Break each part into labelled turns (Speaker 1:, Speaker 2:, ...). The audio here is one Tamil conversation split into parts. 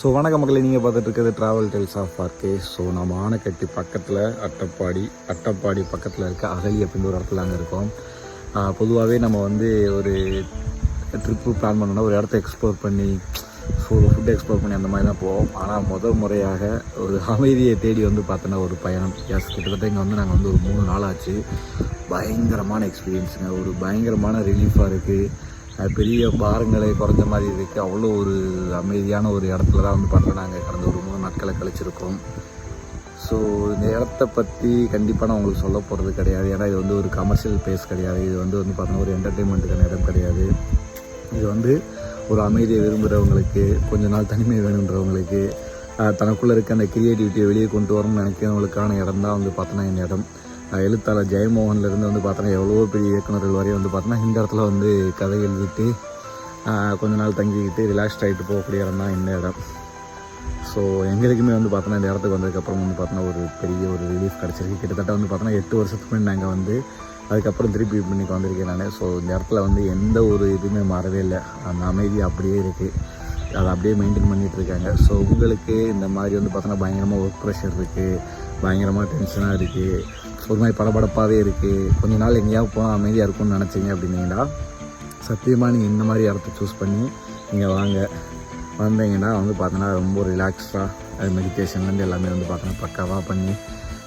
Speaker 1: ஸோ வணக்க மக்களை நீங்கள் பார்த்துட்டு இருக்கிறது travel tales of park so நம்ம ஆனைக்கட்டி பக்கத்தில் அட்டப்பாடி அட்டப்பாடி பக்கத்தில் இருக்க அகலி அப்படின்ற ஒரு இடத்துல அங்கே இருக்கோம். பொதுவாகவே நம்ம வந்து ஒரு ட்ரிப்பு பிளான் பண்ணோம்னா ஒரு இடத்த எக்ஸ்ப்ளோர் பண்ணி ஸோ ஃபுட் எக்ஸ்ப்ளோர் பண்ணி அந்த மாதிரி தான் போவோம். ஆனால் முதல் முறையாக ஒரு அமைதியை தேடி வந்து பார்த்தோன்னா ஒரு பயணம். எஸ் கிட்டத்தட்ட இங்கே வந்து நாங்கள் வந்து ஒரு மூணு நாள் ஆச்சு. பயங்கரமான எக்ஸ்பீரியன்ஸுங்க ஒரு பயங்கரமான ரிலீஃபாக இருக்குது பெரிய பாரங்களை குறைஞ்ச மாதிரி இருக்குது அவ்வளோ ஒரு அமைதியான ஒரு இடத்துல தான் வந்து பண்ணுறோம் நாங்கள் கடந்த ஒரு மூணு நாட்களை கழிச்சிருக்கோம். ஸோ இந்த இடத்த பற்றி கண்டிப்பாக நான் உங்களுக்கு சொல்ல போகிறது கிடையாது. ஏன்னா இது வந்து ஒரு கமர்ஷியல் பிளேஸ் கிடையாது. இது வந்து வந்து பார்த்தோன்னா ஒரு என்டர்டெயின்மெண்ட்டுக்கான இடம் கிடையாது. இது வந்து ஒரு அமைதியை விரும்புகிறவங்களுக்கு கொஞ்ச நாள் தனிமை வேணுன்றவங்களுக்கு தனக்குள்ளே இருக்க அந்த கிரியேட்டிவிட்டியை வெளியே கொண்டு வரணும்னு நினைக்கிறவங்களுக்கான இடம் தான் வந்து பார்த்தோன்னா இந்த இடம். எழுத்தாளர் ஜெயமோகன்லேருந்து வந்து பார்த்தோன்னா எவ்வளோ பெரிய இயக்குனர்கள் வரையும் வந்து பார்த்தோன்னா இந்த இடத்துல வந்து கதை எழுதிட்டு கொஞ்ச நாள் தங்கிக்கிட்டு ரிலாக்ஸ்ட் ஆகிட்டு போகக்கூடிய இடம் தான் இந்த இடம். ஸோ எங்களுக்குமே வந்து பார்த்தோன்னா இந்த இடத்துக்கு வந்ததுக்கப்புறம் வந்து பார்த்தோன்னா ஒரு பெரிய ஒரு ரிலீஃப் கிடச்சிருக்கு. கிட்டத்தட்ட வந்து பார்த்தோன்னா எட்டு வருஷத்துக்கு முன்னாடி நாங்கள் வந்து அதுக்கப்புறம் திருப்பி இன்னைக்கு வந்திருக்கேன் நான். ஸோ இந்த இடத்துல வந்து எந்த ஒரு இதுவுமே மாறவே இல்லை. அந்த அமைதி அப்படியே இருக்குது அதை அப்படியே மெயின்டைன் பண்ணிகிட்டு இருக்காங்க. ஸோ உங்களுக்கு இந்த மாதிரி வந்து பார்த்தோன்னா பயங்கரமாக ஒர்க் ப்ரெஷர் இருக்குது பயங்கரமாக டென்ஷனாக இருக்குது ஒரு மாதிரி படபடப்பாகவே இருக்குது கொஞ்ச நாள் எங்கேயாவது போனால் அமைதியாக இருக்கும்னு நினச்சிங்க அப்படின்னீங்கன்னா சத்தியமாக நீங்கள் இந்த மாதிரி இடத்த சூஸ் பண்ணி நீங்கள் வாங்க. வந்தீங்கன்னா வந்து பார்த்தோன்னா ரொம்ப ரிலாக்ஸ்டாக அது மெடிடேஷன்லேருந்து எல்லாமே வந்து பார்த்தோன்னா பக்காவாக பண்ணி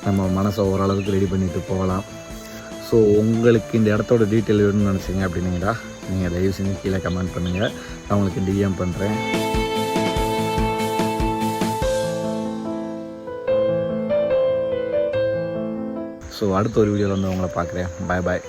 Speaker 1: நம்ம மனசை ஓரளவுக்கு ரெடி பண்ணிட்டு போகலாம். ஸோ உங்களுக்கு இந்த இடத்தோட டீட்டெயில் வேணும்னு நினச்சிங்க அப்படின்னீங்கன்னா நீங்கள் தயவு செஞ்சு கீழே கமெண்ட் பண்ணுங்கள் நான் உங்களுக்கு டிஎம் பண்ணுறேன் ஸோ அடுத்த ஒரு வீடியோவில் வந்து உங்களை பார்க்குறேன். பாய் பாய்